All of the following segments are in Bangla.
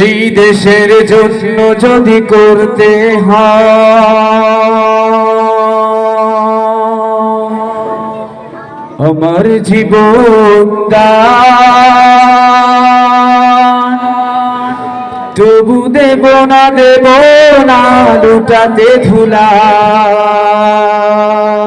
এই দেশের জন্য যদি করতে আমার জীবন তবু দেব না দেব না লুটাতে ধুলাই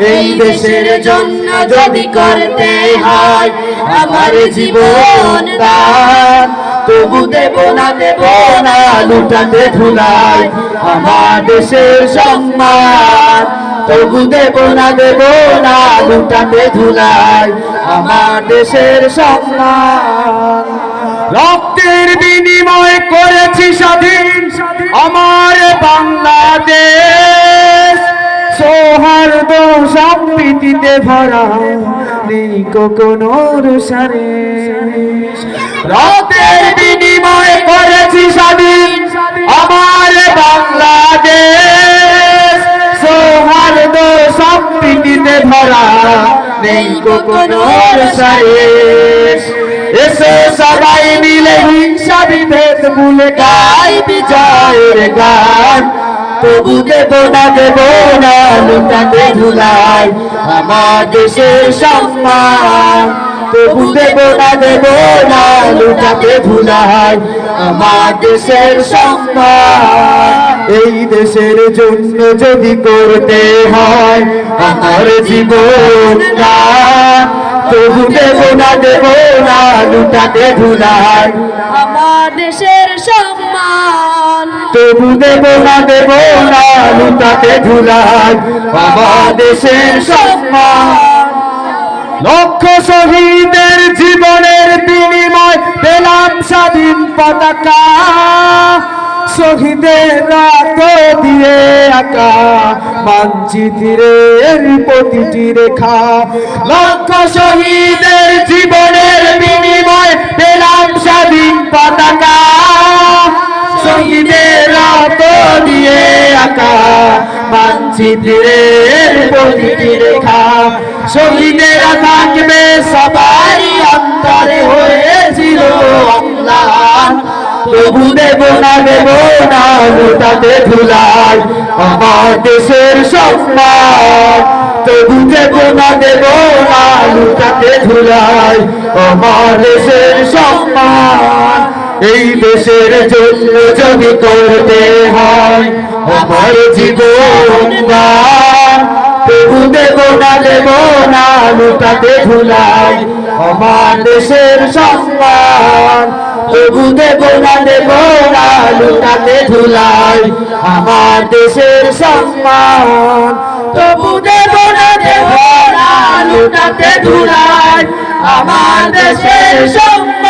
এই দেশের জন্য যদি করতে হয়, আমার জীবন দান। তবু দেব না দেব না, লুটাতে ধুলাই আমার দেশের সম্মান। তবু দেব না দেব না, লুটাতে ধুলাই আমার দেশের সম্মান। রক্তের বিনিময় করেছি স্বাধীন। আমার বাংলাদেশ সৌহার্দ সম্প্রীতিতে ভরা নেই কোনো সারে রক্তের বিনিময় করেছি স্বাধীন আমার বাংলাদেশ। সৌহার্দ সম্প্রীতিতে ভরা নেই কোনো সারে এসো সবাই মিলে হিংসা বিভেদ ভুলে গাই বিজয়ের গান। তবু দেব না দেব না লুটাতে ধুলাই আমার দেশের সম্মান। তবু দেব না দেব না লুটাতে ভুলাই। আমার দেশের সম্মান। এই দেশের জন্য যদি করতে হয়, আমার জীবন তবু দেব না দেব না লুটাতে ধুলাই আমার দেশের সম্মান। তবু দেব না দেব না লুটাতে ধুলাই আমার দেশের সম্মান। লক্ষ শহীদের জীবনের বিনিময় পেলাম স্বাধীন পতাকা। শহীদের রক্ত দিয়ে আঁকা মানচিত্রের প্রতিটি রেখা। লক্ষ শহীদের জীবনের মানচিত্রের প্রতিটি রেখা। শহীদেরা থাকবে সবারই অন্তরে হয়েছিল দেব না দেব না আমার দেশের সম্মান। তবু দেব না দেব না আমার দেশের সম্মান। এই দেশের জন্য যদি করতে হয়, আমার জীবন দেব না দেব না লুটাতে ধুলাই আমার দেশের সম্মান তবু দেব না দেব না লুটাতে ধুলাই আমার দেশের সম্মান তবু দেব না দেব না লুটাতে ধুলাই আমার দেশের সম্মান